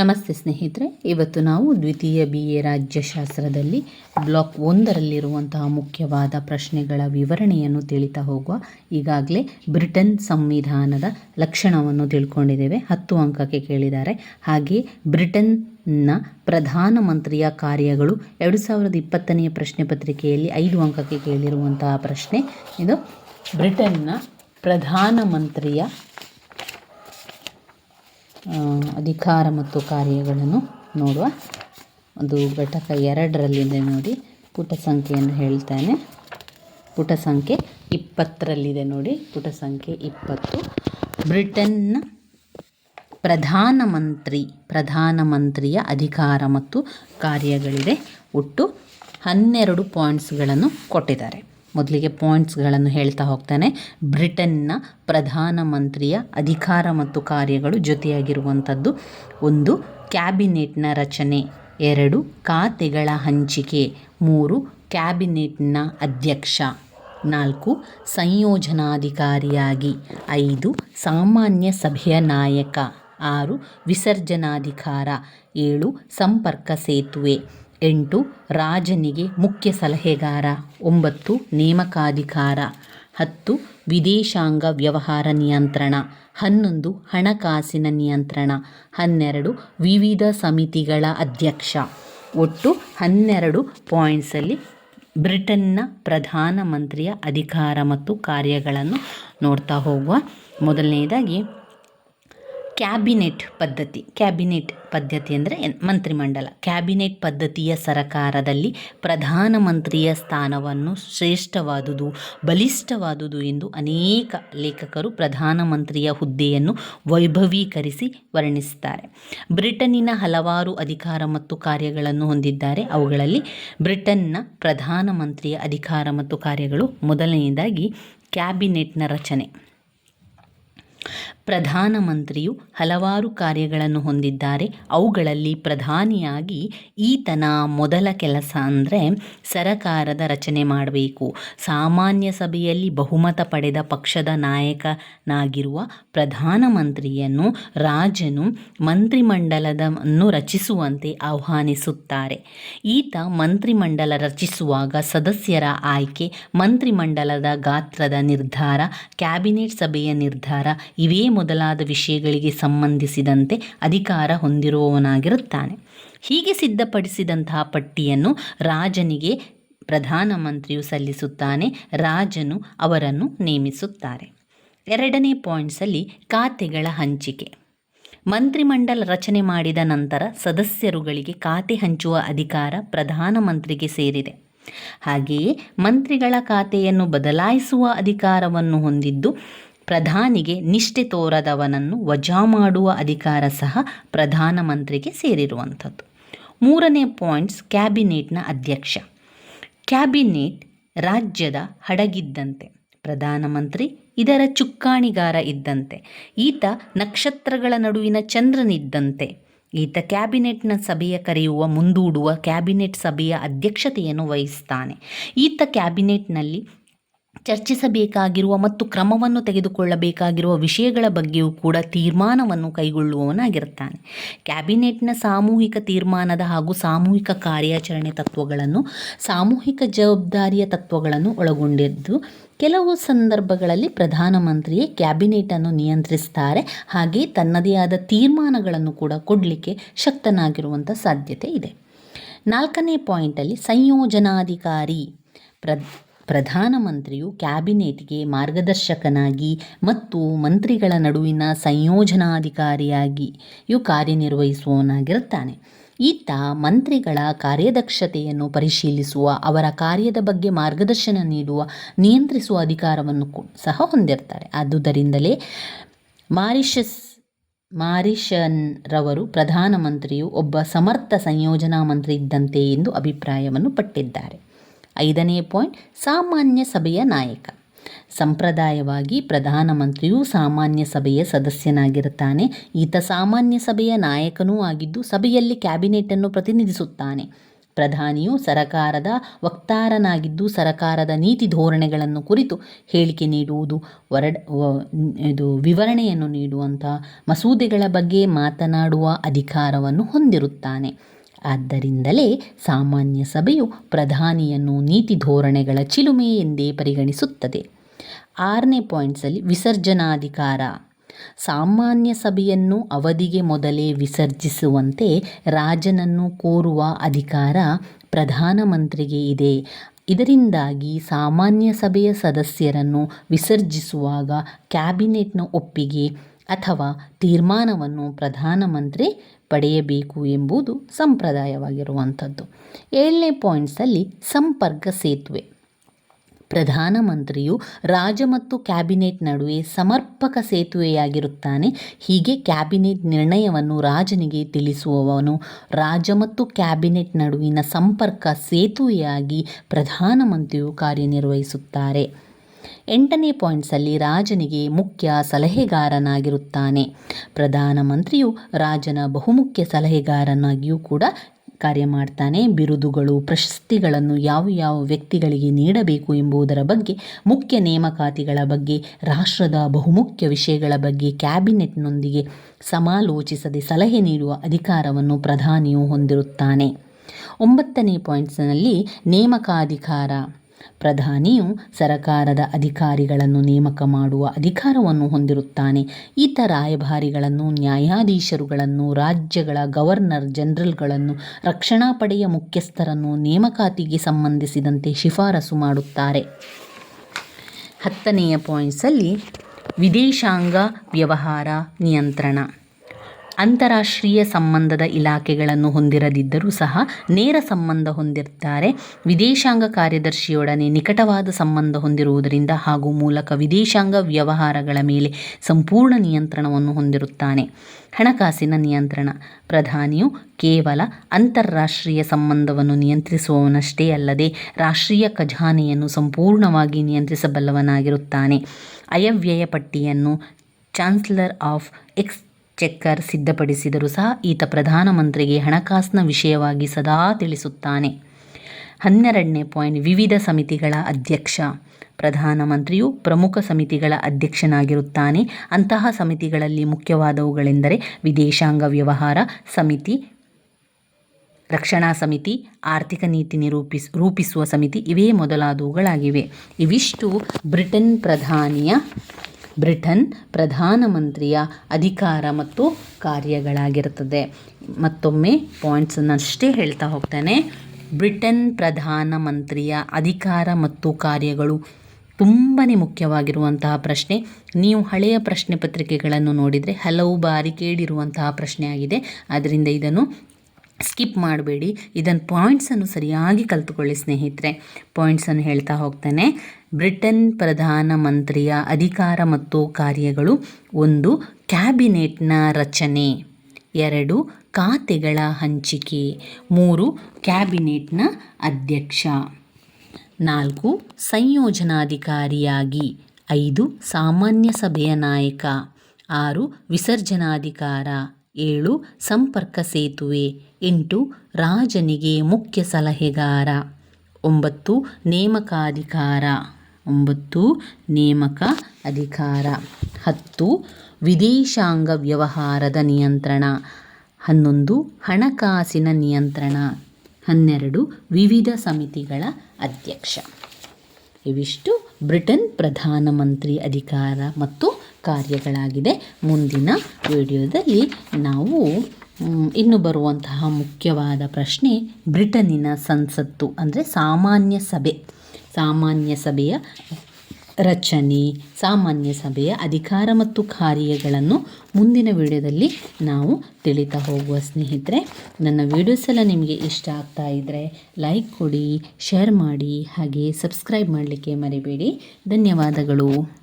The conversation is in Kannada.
ನಮಸ್ತೆ ಸ್ನೇಹಿತರೆ, ಇವತ್ತು ನಾವು ದ್ವಿತೀಯ ಬಿ ಎ ರಾಜ್ಯಶಾಸ್ತ್ರದಲ್ಲಿ ಬ್ಲಾಕ್ ಒಂದರಲ್ಲಿರುವಂತಹ ಮುಖ್ಯವಾದ ಪ್ರಶ್ನೆಗಳ ವಿವರಣೆಯನ್ನು ತಿಳಿತಾ ಹೋಗುವ ಈಗಾಗಲೇ ಬ್ರಿಟನ್ ಸಂವಿಧಾನದ ಲಕ್ಷಣವನ್ನು ತಿಳ್ಕೊಂಡಿದ್ದೇವೆ. ಹತ್ತು ಅಂಕಕ್ಕೆ ಕೇಳಿದ್ದಾರೆ. ಹಾಗೆ ಬ್ರಿಟನ್ನ ಪ್ರಧಾನಮಂತ್ರಿಯ ಕಾರ್ಯಗಳು ಎರಡು ಸಾವಿರದ ಇಪ್ಪತ್ತನೆಯ ಪ್ರಶ್ನೆ ಪತ್ರಿಕೆಯಲ್ಲಿ ಐದು ಅಂಕಕ್ಕೆ ಕೇಳಿರುವಂತಹ ಪ್ರಶ್ನೆ. ಇದು ಬ್ರಿಟನ್ನ ಪ್ರಧಾನಮಂತ್ರಿಯ ಅಧಿಕಾರ ಮತ್ತು ಕಾರ್ಯಗಳನ್ನು ನೋಡುವ ಒಂದು ಘಟಕ ಎರಡರಲ್ಲಿದೆ ನೋಡಿ. ಪುಟ ಸಂಖ್ಯೆಯನ್ನು ಹೇಳ್ತೇನೆ. ಪುಟ ಸಂಖ್ಯೆ ಇಪ್ಪತ್ತರಲ್ಲಿದೆ ನೋಡಿ. ಪುಟ ಸಂಖ್ಯೆ ಇಪ್ಪತ್ತು. ಬ್ರಿಟನ್ನ ಪ್ರಧಾನಮಂತ್ರಿ, ಪ್ರಧಾನಮಂತ್ರಿಯ ಅಧಿಕಾರ ಮತ್ತು ಕಾರ್ಯಗಳಿದೆ. ಒಟ್ಟು ಹನ್ನೆರಡು ಪಾಯಿಂಟ್ಸ್ಗಳನ್ನು ಕೊಟ್ಟಿದ್ದಾರೆ. ಮೊದಲಿಗೆ ಪಾಯಿಂಟ್ಸ್ಗಳನ್ನು ಹೇಳ್ತಾ ಹೋಗ್ತಾನೆ. ಬ್ರಿಟನ್ನ ಪ್ರಧಾನಮಂತ್ರಿಯ ಅಧಿಕಾರ ಮತ್ತು ಕಾರ್ಯಗಳು ಜೊತೆಯಾಗಿರುವಂಥದ್ದು. ಒಂದು, ಕ್ಯಾಬಿನೆಟ್ನ ರಚನೆ. ಎರಡು, ಖಾತೆಗಳ ಹಂಚಿಕೆ. ಮೂರು, ಕ್ಯಾಬಿನೆಟ್ನ ಅಧ್ಯಕ್ಷ. ನಾಲ್ಕು, ಸಂಯೋಜನಾಧಿಕಾರಿಯಾಗಿ. ಐದು, ಸಾಮಾನ್ಯ ಸಭೆಯ ನಾಯಕ. ಆರು, ವಿಸರ್ಜನಾಧಿಕಾರ. ಏಳು, ಸಂಪರ್ಕ ಸೇತುವೆ. ಎಂಟು, ರಾಜನಿಗೆ ಮುಖ್ಯ ಸಲಹೆಗಾರ. ಒಂಬತ್ತು, ನೇಮಕಾಧಿಕಾರ. ಹತ್ತು, ವಿದೇಶಾಂಗ ವ್ಯವಹಾರ ನಿಯಂತ್ರಣ. ಹನ್ನೊಂದು, ಹಣಕಾಸಿನ ನಿಯಂತ್ರಣ. ಹನ್ನೆರಡು, ವಿವಿಧ ಸಮಿತಿಗಳ ಅಧ್ಯಕ್ಷ. ಒಟ್ಟು ಹನ್ನೆರಡು ಪಾಯಿಂಟ್ಸಲ್ಲಿ ಬ್ರಿಟನ್ನ ಪ್ರಧಾನಮಂತ್ರಿಯ ಅಧಿಕಾರ ಮತ್ತು ಕಾರ್ಯಗಳನ್ನು ನೋಡ್ತಾ ಹೋಗುವ. ಮೊದಲನೇದಾಗಿ ಕ್ಯಾಬಿನೆಟ್ ಪದ್ಧತಿ ಕ್ಯಾಬಿನೆಟ್ ಪದ್ಧತಿ ಅಂದರೆ ಮಂತ್ರಿಮಂಡಲ. ಕ್ಯಾಬಿನೆಟ್ ಪದ್ಧತಿಯ ಸರಕಾರದಲ್ಲಿ ಪ್ರಧಾನಮಂತ್ರಿಯ ಸ್ಥಾನವನ್ನು ಶ್ರೇಷ್ಠವಾದುದು, ಬಲಿಷ್ಠವಾದುದು ಎಂದು ಅನೇಕ ಲೇಖಕರು ಪ್ರಧಾನಮಂತ್ರಿಯ ಹುದ್ದೆಯನ್ನು ವೈಭವೀಕರಿಸಿ ವರ್ಣಿಸುತ್ತಾರೆ ಬ್ರಿಟನ್ನಿನ ಹಲವಾರು ಅಧಿಕಾರ ಮತ್ತು ಕಾರ್ಯಗಳನ್ನು ಹೊಂದಿದ್ದಾರೆ. ಅವುಗಳಲ್ಲಿ ಬ್ರಿಟನ್ನ ಪ್ರಧಾನಮಂತ್ರಿಯ ಅಧಿಕಾರ ಮತ್ತು ಕಾರ್ಯಗಳು ಮೊದಲನೆಯದಾಗಿ ಕ್ಯಾಬಿನೆಟ್ನ ರಚನೆ. ಪ್ರಧಾನಮಂತ್ರಿಯು ಹಲವಾರು ಕಾರ್ಯಗಳನ್ನು ಹೊಂದಿದ್ದಾರೆ. ಅವುಗಳಲ್ಲಿ ಪ್ರಧಾನಿಯಾಗಿ ಈತನ ಮೊದಲ ಕೆಲಸ ಅಂದರೆ ಸರಕಾರದ ರಚನೆ ಮಾಡಬೇಕು. ಸಾಮಾನ್ಯ ಸಭೆಯಲ್ಲಿ ಬಹುಮತ ಪಡೆದ ಪಕ್ಷದ ನಾಯಕನಾಗಿರುವ ಪ್ರಧಾನಮಂತ್ರಿಯನ್ನು ರಾಜನು ಮಂತ್ರಿಮಂಡಲದನ್ನು ರಚಿಸುವಂತೆ ಆಹ್ವಾನಿಸುತ್ತಾರೆ. ಈತ ಮಂತ್ರಿಮಂಡಲ ರಚಿಸುವಾಗ ಸದಸ್ಯರ ಆಯ್ಕೆ, ಮಂತ್ರಿಮಂಡಲದ ಗಾತ್ರದ ನಿರ್ಧಾರ, ಕ್ಯಾಬಿನೆಟ್ ಸಭೆಯ ನಿರ್ಧಾರ, ಇವೇ ಮೊದಲಾದ ವಿಷಯಗಳಿಗೆ ಸಂಬಂಧಿಸಿದಂತೆ ಅಧಿಕಾರ ಹೊಂದಿರುವವನಾಗಿರುತ್ತಾನೆ. ಹೀಗೆ ಸಿದ್ಧಪಡಿಸಿದಂತಹ ಪಟ್ಟಿಯನ್ನು ರಾಜನಿಗೆ ಪ್ರಧಾನಮಂತ್ರಿಯು ಸಲ್ಲಿಸುತ್ತಾನೆ, ರಾಜನು ಅವರನ್ನು ನೇಮಿಸುತ್ತಾರೆ. ಎರಡನೇ ಪಾಯಿಂಟ್ಸಲ್ಲಿ ಖಾತೆಗಳ ಹಂಚಿಕೆ. ಮಂತ್ರಿಮಂಡಲ ರಚನೆ ಮಾಡಿದ ನಂತರ ಸದಸ್ಯರುಗಳಿಗೆ ಖಾತೆ ಹಂಚುವ ಅಧಿಕಾರ ಪ್ರಧಾನಮಂತ್ರಿಗೆ ಸೇರಿದೆ. ಹಾಗೆಯೇ ಮಂತ್ರಿಗಳ ಖಾತೆಯನ್ನು ಬದಲಾಯಿಸುವ ಅಧಿಕಾರವನ್ನು ಹೊಂದಿದ್ದು ಪ್ರಧಾನಿಗೆ ನಿಷ್ಠೆ ತೋರದವನನ್ನು ವಜಾ ಮಾಡುವ ಅಧಿಕಾರ ಸಹ ಪ್ರಧಾನಮಂತ್ರಿಗೆ ಸೇರಿರುವಂಥದ್ದು. ಮೂರನೇ ಪಾಯಿಂಟ್ಸ್, ಕ್ಯಾಬಿನೆಟ್ನ ಅಧ್ಯಕ್ಷ. ಕ್ಯಾಬಿನೆಟ್ ರಾಜ್ಯದ ಹಡಗಿದ್ದಂತೆ, ಪ್ರಧಾನಮಂತ್ರಿ ಇದರ ಚುಕ್ಕಾಣಿಗಾರ ಇದ್ದಂತೆ, ಈತ ನಕ್ಷತ್ರಗಳ ನಡುವಿನ ಚಂದ್ರನಿದ್ದಂತೆ, ಈತ ಕ್ಯಾಬಿನೆಟ್ನ ಸಭೆಯ ಕರೆಯುವ, ಮುಂದೂಡುವ ಕ್ಯಾಬಿನೆಟ್ ಸಭೆಯ ಅಧ್ಯಕ್ಷತೆಯನ್ನು ವಹಿಸ್ತಾನೆ. ಈತ ಕ್ಯಾಬಿನೆಟ್ನಲ್ಲಿ ಚರ್ಚಿಸಬೇಕಾಗಿರುವ ಮತ್ತು ಕ್ರಮವನ್ನು ತೆಗೆದುಕೊಳ್ಳಬೇಕಾಗಿರುವ ವಿಷಯಗಳ ಬಗ್ಗೆಯೂ ಕೂಡ ತೀರ್ಮಾನವನ್ನು ಕೈಗೊಳ್ಳುವವನಾಗಿರುತ್ತಾನೆ. ಕ್ಯಾಬಿನೆಟ್ನ ಸಾಮೂಹಿಕ ತೀರ್ಮಾನದ ಹಾಗೂ ಸಾಮೂಹಿಕ ಕಾರ್ಯಾಚರಣೆ ತತ್ವಗಳನ್ನು, ಸಾಮೂಹಿಕ ಜವಾಬ್ದಾರಿಯ ತತ್ವಗಳನ್ನು ಒಳಗೊಂಡಿದ್ದು, ಕೆಲವು ಸಂದರ್ಭಗಳಲ್ಲಿ ಪ್ರಧಾನಮಂತ್ರಿಯೇ ಕ್ಯಾಬಿನೆಟನ್ನು ನಿಯಂತ್ರಿಸ್ತಾರೆ. ಹಾಗೆ ತನ್ನದೇ ಆದ ತೀರ್ಮಾನಗಳನ್ನು ಕೂಡ ಕೊಡಲಿಕ್ಕೆ ಶಕ್ತನಾಗಿರುವಂಥ ಸಾಧ್ಯತೆ ಇದೆ. ನಾಲ್ಕನೇ ಪಾಯಿಂಟಲ್ಲಿ ಸಂಯೋಜನಾಧಿಕಾರಿ ಪ್ರ ಪ್ರಧಾನಮಂತ್ರಿಯು ಕ್ಯಾಬಿನೆಟ್ಗೆ ಮಾರ್ಗದರ್ಶಕನಾಗಿ ಮತ್ತು ಮಂತ್ರಿಗಳ ನಡುವಿನ ಸಂಯೋಜನಾಧಿಕಾರಿಯಾಗಿಯೂ ಕಾರ್ಯನಿರ್ವಹಿಸುವವನಾಗಿರುತ್ತಾನೆ. ಈತ ಮಂತ್ರಿಗಳ ಕಾರ್ಯದಕ್ಷತೆಯನ್ನು ಪರಿಶೀಲಿಸುವ, ಅವರ ಕಾರ್ಯದ ಬಗ್ಗೆ ಮಾರ್ಗದರ್ಶನ ನೀಡುವ, ನಿಯಂತ್ರಿಸುವ ಅಧಿಕಾರವನ್ನು ಸಹ ಹೊಂದಿರ್ತಾರೆ ಆದುದರಿಂದಲೇ ಮಾರಿಷಸ್ ಮಾರಿಷನ್ ರವರು ಪ್ರಧಾನಮಂತ್ರಿಯು ಒಬ್ಬ ಸಮರ್ಥ ಸಂಯೋಜನಾ ಮಂತ್ರಿ ಇದ್ದಂತೆ ಎಂದು ಅಭಿಪ್ರಾಯವನ್ನು ಪಟ್ಟಿದ್ದಾರೆ. ಐದನೇ ಪಾಯಿಂಟ್, ಸಾಮಾನ್ಯ ಸಭೆಯ ನಾಯಕ. ಸಂಪ್ರದಾಯವಾಗಿ ಪ್ರಧಾನಮಂತ್ರಿಯು ಸಾಮಾನ್ಯ ಸಭೆಯ ಸದಸ್ಯನಾಗಿರುತ್ತಾನೆ. ಈತ ಸಾಮಾನ್ಯ ಸಭೆಯ ನಾಯಕನೂ ಆಗಿದ್ದು ಸಭೆಯಲ್ಲಿ ಕ್ಯಾಬಿನೆಟನ್ನು ಪ್ರತಿನಿಧಿಸುತ್ತಾನೆ. ಪ್ರಧಾನಿಯು ಸರಕಾರದ ವಕ್ತಾರನಾಗಿದ್ದು ಸರಕಾರದ ನೀತಿ ಧೋರಣೆಗಳನ್ನು ಕುರಿತು ಹೇಳಿಕೆ ನೀಡುವುದು, ವರಡ್ ಇದು ವಿವರಣೆಯನ್ನು ನೀಡುವಂತಹ ಮಸೂದೆಗಳ ಬಗ್ಗೆ ಮಾತನಾಡುವ ಅಧಿಕಾರವನ್ನು ಹೊಂದಿರುತ್ತಾನೆ. ಆದ್ದರಿಂದಲೇ ಸಾಮಾನ್ಯ ಸಭೆಯು ಪ್ರಧಾನಿಯನ್ನು ನೀತಿ ಧೋರಣೆಗಳ ಚಿಲುಮೆ ಎಂದೇ ಪರಿಗಣಿಸುತ್ತದೆ. ಆರನೇ ಪಾಯಿಂಟ್ಸಲ್ಲಿ ವಿಸರ್ಜನಾಧಿಕಾರ. ಸಾಮಾನ್ಯ ಸಭೆಯನ್ನು ಅವಧಿಗೆ ಮೊದಲೇ ವಿಸರ್ಜಿಸುವಂತೆ ರಾಜನನ್ನು ಕೋರುವ ಅಧಿಕಾರ ಪ್ರಧಾನಮಂತ್ರಿಗೆ ಇದೆ. ಇದರಿಂದಾಗಿ ಸಾಮಾನ್ಯ ಸಭೆಯ ಸದಸ್ಯರನ್ನು ವಿಸರ್ಜಿಸುವಾಗ ಕ್ಯಾಬಿನೆಟ್ನ ಒಪ್ಪಿಗೆ ಅಥವಾ ತೀರ್ಮಾನವನ್ನು ಪ್ರಧಾನಮಂತ್ರಿ ಪಡೆಯಬೇಕು ಎಂಬುದು ಸಂಪ್ರದಾಯವಾಗಿರುವಂಥದ್ದು. ಏಳನೇ ಪಾಯಿಂಟ್ಸಲ್ಲಿ ಸಂಪರ್ಕ ಸೇತುವೆ. ಪ್ರಧಾನಮಂತ್ರಿಯು ರಾಜ ಮತ್ತು ಕ್ಯಾಬಿನೆಟ್ ನಡುವೆ ಸಮರ್ಪಕ ಸೇತುವೆಯಾಗಿರುತ್ತಾನೆ. ಹೀಗೆ ಕ್ಯಾಬಿನೆಟ್ ನಿರ್ಣಯವನ್ನು ರಾಜನಿಗೆ ತಿಳಿಸುವವನು ರಾಜ ಮತ್ತು ಕ್ಯಾಬಿನೆಟ್ ನಡುವಿನ ಸಂಪರ್ಕ ಸೇತುವೆಯಾಗಿ ಪ್ರಧಾನಮಂತ್ರಿಯು ಕಾರ್ಯನಿರ್ವಹಿಸುತ್ತಾರೆ. ಎಂಟನೇ ಪಾಯಿಂಟ್ಸಲ್ಲಿ ರಾಜನಿಗೆ ಮುಖ್ಯ ಸಲಹೆಗಾರನಾಗಿರುತ್ತಾನೆ. ಪ್ರಧಾನಮಂತ್ರಿಯು ರಾಜನ ಬಹುಮುಖ್ಯ ಸಲಹೆಗಾರನಾಗಿಯೂ ಕೂಡ ಕಾರ್ಯ ಮಾಡ್ತಾನೆ. ಬಿರುದುಗಳು, ಪ್ರಶಸ್ತಿಗಳನ್ನು ಯಾವ ಯಾವ ವ್ಯಕ್ತಿಗಳಿಗೆ ನೀಡಬೇಕು ಎಂಬುದರ ಬಗ್ಗೆ, ಮುಖ್ಯ ನೇಮಕಾತಿಗಳ ಬಗ್ಗೆ, ರಾಷ್ಟ್ರದ ಬಹುಮುಖ್ಯ ವಿಷಯಗಳ ಬಗ್ಗೆ ಕ್ಯಾಬಿನೆಟ್ನೊಂದಿಗೆ ಸಮಾಲೋಚಿಸದೆ ಸಲಹೆ ನೀಡುವ ಅಧಿಕಾರವನ್ನು ಪ್ರಧಾನಿಯು ಹೊಂದಿರುತ್ತಾನೆ. ಒಂಬತ್ತನೇ ಪಾಯಿಂಟ್ಸ್ನಲ್ಲಿ ನೇಮಕಾಧಿಕಾರ. ಪ್ರಧಾನಿಯು ಸರಕಾರದ ಅಧಿಕಾರಿಗಳನ್ನು ನೇಮಕ ಮಾಡುವ ಅಧಿಕಾರವನ್ನು ಹೊಂದಿರುತ್ತಾನೆ. ಈತ ರಾಯಭಾರಿಗಳನ್ನು, ನ್ಯಾಯಾಧೀಶರುಗಳನ್ನು, ರಾಜ್ಯಗಳ ಗವರ್ನರ್ ಜನರಲ್ಗಳನ್ನು, ರಕ್ಷಣಾ ಪಡೆಯ ಮುಖ್ಯಸ್ಥರನ್ನು ನೇಮಕಾತಿಗೆ ಸಂಬಂಧಿಸಿದಂತೆ ಶಿಫಾರಸು ಮಾಡುತ್ತಾರೆ. ಹತ್ತನೆಯ ಪಾಯಿಂಟ್ಸಲ್ಲಿ ವಿದೇಶಾಂಗ ವ್ಯವಹಾರ ನಿಯಂತ್ರಣ. ಅಂತಾರಾಷ್ಟ್ರೀಯ ಸಂಬಂಧದ ಇಲಾಖೆಗಳನ್ನು ಹೊಂದಿರದಿದ್ದರೂ ಸಹ ನೇರ ಸಂಬಂಧ ಹೊಂದಿರುತ್ತಾರೆ ವಿದೇಶಾಂಗ ಕಾರ್ಯದರ್ಶಿಯೊಡನೆ ನಿಕಟವಾದ ಸಂಬಂಧ ಹೊಂದಿರುವುದರಿಂದ ಹಾಗೂ ಮೂಲಕ ವಿದೇಶಾಂಗ ವ್ಯವಹಾರಗಳ ಮೇಲೆ ಸಂಪೂರ್ಣ ನಿಯಂತ್ರಣವನ್ನು ಹೊಂದಿರುತ್ತಾನೆ. ಹಣಕಾಸಿನ ನಿಯಂತ್ರಣ ಪ್ರಧಾನಿಯು ಕೇವಲ ಅಂತಾರಾಷ್ಟ್ರೀಯ ಸಂಬಂಧವನ್ನು ನಿಯಂತ್ರಿಸುವವನಷ್ಟೇ ಅಲ್ಲದೆ ರಾಷ್ಟ್ರೀಯ ಖಜಾನೆಯನ್ನು ಸಂಪೂರ್ಣವಾಗಿ ನಿಯಂತ್ರಿಸಬಲ್ಲವನಾಗಿರುತ್ತಾನೆ. ಅಯವ್ಯಯ ಪಟ್ಟಿಯನ್ನು ಚಾನ್ಸಲರ್ ಆಫ್ ಎಕ್ಸ್ ಚೆಕ್ಕರ್ ಸಿದ್ಧಪಡಿಸಿದರೂ ಸಹ ಈತ ಪ್ರಧಾನಮಂತ್ರಿಗೆ ಹಣಕಾಸಿನ ವಿಷಯವಾಗಿ ಸದಾ ತಿಳಿಸುತ್ತಾನೆ. ಹನ್ನೆರಡನೇ ಪಾಯಿಂಟ್, ವಿವಿಧ ಸಮಿತಿಗಳ ಅಧ್ಯಕ್ಷ. ಪ್ರಧಾನಮಂತ್ರಿಯು ಪ್ರಮುಖ ಸಮಿತಿಗಳ ಅಧ್ಯಕ್ಷನಾಗಿರುತ್ತಾನೆ. ಅಂತಹ ಸಮಿತಿಗಳಲ್ಲಿ ಮುಖ್ಯವಾದವುಗಳೆಂದರೆ ವಿದೇಶಾಂಗ ವ್ಯವಹಾರ ಸಮಿತಿ, ರಕ್ಷಣಾ ಸಮಿತಿ, ಆರ್ಥಿಕ ನೀತಿ ನಿರೂಪಿಸ್, ರೂಪಿಸುವ ಸಮಿತಿ, ಇವೇ ಮೊದಲಾದವುಗಳಾಗಿವೆ. ಇವಿಷ್ಟು ಬ್ರಿಟನ್ ಪ್ರಧಾನಿಯ ಬ್ರಿಟನ್ ಪ್ರಧಾನಮಂತ್ರಿಯ ಅಧಿಕಾರ ಮತ್ತು ಕಾರ್ಯಗಳಾಗಿರುತ್ತದೆ. ಮತ್ತೊಮ್ಮೆ ಪಾಯಿಂಟ್ಸನ್ನಷ್ಟೇ ಹೇಳ್ತಾ ಹೋಗ್ತಾನೆ. ಬ್ರಿಟನ್ ಪ್ರಧಾನಮಂತ್ರಿಯ ಅಧಿಕಾರ ಮತ್ತು ಕಾರ್ಯಗಳು ತುಂಬಾ ಮುಖ್ಯವಾಗಿರುವಂತಹ ಪ್ರಶ್ನೆ. ನೀವು ಹಳೆಯ ಪ್ರಶ್ನೆ ಪತ್ರಿಕೆಗಳನ್ನು ನೋಡಿದರೆ ಹಲವು ಬಾರಿ ಕೇಳಿರುವಂತಹ ಪ್ರಶ್ನೆ ಆಗಿದೆ. ಆದ್ದರಿಂದ ಇದನ್ನು ಸ್ಕಿಪ್ ಮಾಡಬೇಡಿ. ಇದನ್ನು ಪಾಯಿಂಟ್ಸನ್ನು ಸರಿಯಾಗಿ ಕಲ್ತುಕೊಳ್ಳಿ ಸ್ನೇಹಿತರೆ. ಪಾಯಿಂಟ್ಸನ್ನು ಹೇಳ್ತಾ ಹೋಗ್ತೇನೆ. ಬ್ರಿಟನ್ ಪ್ರಧಾನಮಂತ್ರಿಯ ಅಧಿಕಾರ ಮತ್ತು ಕಾರ್ಯಗಳು. ಒಂದು, ಕ್ಯಾಬಿನೆಟ್ನ ರಚನೆ. ಎರಡು, ಖಾತೆಗಳ ಹಂಚಿಕೆ. ಮೂರು, ಕ್ಯಾಬಿನೆಟ್ನ ಅಧ್ಯಕ್ಷ. ನಾಲ್ಕು, ಸಂಯೋಜನಾಧಿಕಾರಿಯಾಗಿ. ಐದು, ಸಾಮಾನ್ಯ ಸಭೆಯ ನಾಯಕ. ಆರು, ವಿಸರ್ಜನಾಧಿಕಾರ. ಏಳು, ಸಂಪರ್ಕ ಸೇತುವೆ. ಎಂಟು, ರಾಜನಿಗೆ ಮುಖ್ಯ ಸಲಹೆಗಾರ. ಒಂಬತ್ತು, ನೇಮಕಾಧಿಕಾರ. ಒಂಬತ್ತು, ನೇಮಕ ಅಧಿಕಾರ. ಹತ್ತು, ವಿದೇಶಾಂಗ ವ್ಯವಹಾರದ ನಿಯಂತ್ರಣ. ಹನ್ನೊಂದು, ಹಣಕಾಸಿನ ನಿಯಂತ್ರಣ. ಹನ್ನೆರಡು, ವಿವಿಧ ಸಮಿತಿಗಳ ಅಧ್ಯಕ್ಷ. ಇವಿಷ್ಟು ಬ್ರಿಟನ್ ಪ್ರಧಾನಮಂತ್ರಿ ಅಧಿಕಾರ ಮತ್ತು ಕಾರ್ಯಗಳಾಗಿದೆ ಮುಂದಿನ ವಿಡಿಯೋದಲ್ಲಿ ನಾವು ಇನ್ನು ಬರುವಂತಹ ಮುಖ್ಯವಾದ ಪ್ರಶ್ನೆ ಬ್ರಿಟನ್ನಿನ ಸಂಸತ್ತು, ಅಂದರೆ ಸಾಮಾನ್ಯ ಸಭೆ. ಸಾಮಾನ್ಯ ಸಭೆಯ ರಚನೆ, ಸಾಮಾನ್ಯ ಸಭೆಯ ಅಧಿಕಾರ ಮತ್ತು ಕಾರ್ಯಗಳನ್ನು ಮುಂದಿನ ವಿಡಿಯೋದಲ್ಲಿ ನಾವು ತಿಳಿತಾ ಹೋಗುವ ಸ್ನೇಹಿತರೆ, ನನ್ನ ವಿಡಿಯೋಸ್ ಎಲ್ಲ ನಿಮಗೆ ಇಷ್ಟ ಆಗ್ತಾ ಇದ್ದರೆ ಲೈಕ್ ಕೊಡಿ, ಶೇರ್ ಮಾಡಿ, ಹಾಗೆ ಸಬ್ಸ್ಕ್ರೈಬ್ ಮಾಡಲಿಕ್ಕೆ ಮರಿಬೇಡಿ. ಧನ್ಯವಾದಗಳು.